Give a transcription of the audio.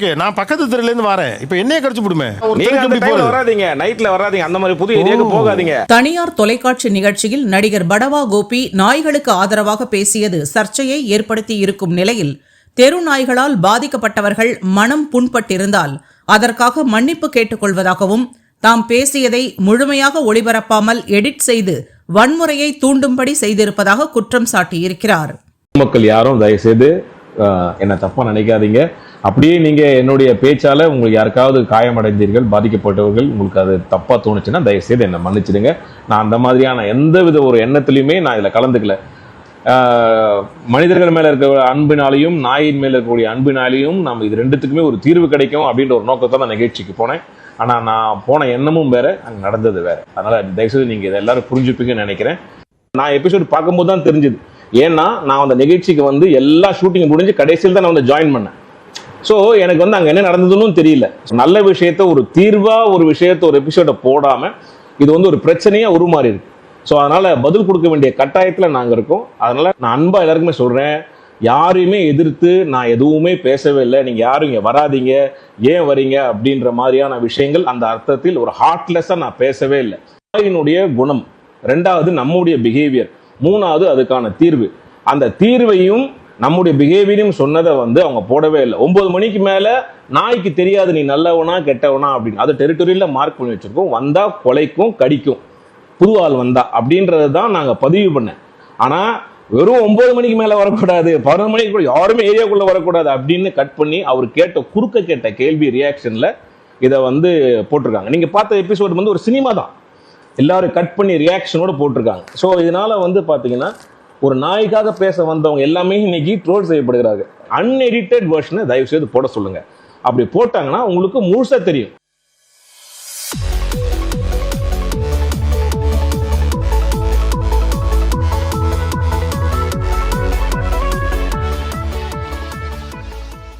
Okay நான் பக்கத்து தெருல இருந்து வரேன். இப்போ என்னைய கடிச்சு விடுமே வராதீங்க. நைட்ல வராதீங்க. அந்த மாதிரி புது ஏரியாவுக்கு போகாதீங்க. தனியார் தொலைக்காட்சி நிகழ்ச்சியில் நடிகர் படவா கோபி நாய்களுக்கு ஆதரவாக பேசியது சர்ச்சையை ஏற்படுத்தி இருக்கும் நிலையில் தெரு நாய்களால் பாதிக்கப்பட்டவர்கள் மனம் புண்பட்டிருந்தால் அதற்காக மன்னிப்பு கேட்டுக்கொள்வதாகவும் தாம் பேசியதை முழுமையாக ஒளிபரப்பாமல் எடிட் செய்து வன்முறையை தூண்டும்படி செய்திருப்பதாக குற்றம் சாட்டியிருக்கிறார். மக்கள் யாரும் தயவுசெய்து என்னை தப்பா நினைக்காதீங்க. அப்படியே நீங்கள் என்னுடைய பேச்சால உங்களுக்கு யாருக்காவது காயமடைந்தீர்கள் பாதிக்கப்பட்டவர்கள் உங்களுக்கு அது தப்பாக தோணுச்சுன்னா தயவுசெய்து என்னை மன்னிச்சிடுங்க. நான் அந்த மாதிரியான எந்த வித ஒரு எண்ணத்துலையுமே நான் இதில் கலந்துக்கல. மனிதர்கள் மேலே இருக்க அன்பினாலையும் நாயின் மேலே இருக்கக்கூடிய அன்பினாலையும் நம்ம இது ரெண்டுத்துக்குமே ஒரு தீர்வு கிடைக்கும் அப்படின்ற ஒரு நோக்கத்தை நான் நிகழ்ச்சிக்கு போனேன். ஆனா நான் போன எண்ணமும் வேற அங்கே நடந்தது வேற. அதனால தயவுசெய்து நீங்கள் இதை எல்லாரும் புரிஞ்சுப்பீங்கன்னு நினைக்கிறேன். நான் எபிசோடு பார்க்கும்போது தான் தெரிஞ்சுது. ஏன்னா நான் அந்த நிகழ்ச்சிக்கு வந்து எல்லா ஷூட்டிங் முடிஞ்சு கடைசியில் தான் நான் வந்து ஜாயின் பண்ணேன். ஸோ எனக்கு வந்து அங்கே என்ன நடந்ததுன்னு தெரியல. நல்ல விஷயத்த ஒரு தீர்வாக ஒரு விஷயத்த ஒரு எபிசோட போடாமல் இது வந்து ஒரு பிரச்சனையாக உருமாறி இருக்கு ஸோ அதனால் பதில் கொடுக்க வேண்டிய கட்டாயத்தில் நாங்கள் இருக்கோம். அதனால் நான் அன்பாக எல்லாருக்குமே சொல்கிறேன் யாரையுமே எதிர்த்து நான் எதுவுமே பேசவே இல்லை. நீங்கள் யாரும் இங்கே வராதீங்க. ஏன் வரீங்க? அப்படின்ற மாதிரியான விஷயங்கள் அந்த அர்த்தத்தில் ஒரு ஹார்ட்லெஸ்ஸாக நான் பேசவே இல்லை. தாயினுடைய குணம். ரெண்டாவது நம்முடைய பிஹேவியர் மூணாவது அதுக்கான தீர்வு. அந்த தீர்வையும் நம்முடைய பிஹேவியரையும் சொன்னதை வந்து அவங்க போடவே இல்லை. ஒன்பது மணிக்கு மேலே நாய்க்கு தெரியாது நீ நல்லவனா கெட்டவனா அப்படின்னு. அது டெரிட்டரியில் மார்க் பண்ணி வச்சுருக்கோம். வந்தால் கொலைக்கும் கடிக்கும். புது ஆள் வந்தா அப்படின்றது தான் நாங்கள் பதிவு பண்ணேன். ஆனால் வெறும் ஒன்பது மணிக்கு மேலே வரக்கூடாது பதினொரு மணிக்கு கூட யாருமே ஏரியாவுக்குள்ளே வரக்கூடாது அப்படின்னு கட் பண்ணி அவர் கேட்ட குறுக்க கேட்ட கேள்வி ரியாக்ஷனில் இதை வந்து போட்டிருக்காங்க. நீங்கள் பார்த்த எபிசோடு வந்து ஒரு சினிமா தான். எல்லாரும் கட் பண்ணி ரியாக்ஷனோட போட்டிருக்காங்க. ஸோ இதனால வந்து பார்த்தீங்கன்னா ஒரு நாய்க்காக பேச வந்தவங்க எல்லாமே இன்னைக்கு ட்ரோல் செய்யப்படுகிறாங்க அன்எடிட்டட் வெர்ஷனை தயவு செய்து போட சொல்லுங்க. அப்படி போட்டாங்கன்னா உங்களுக்கு முழுசாக தெரியும்.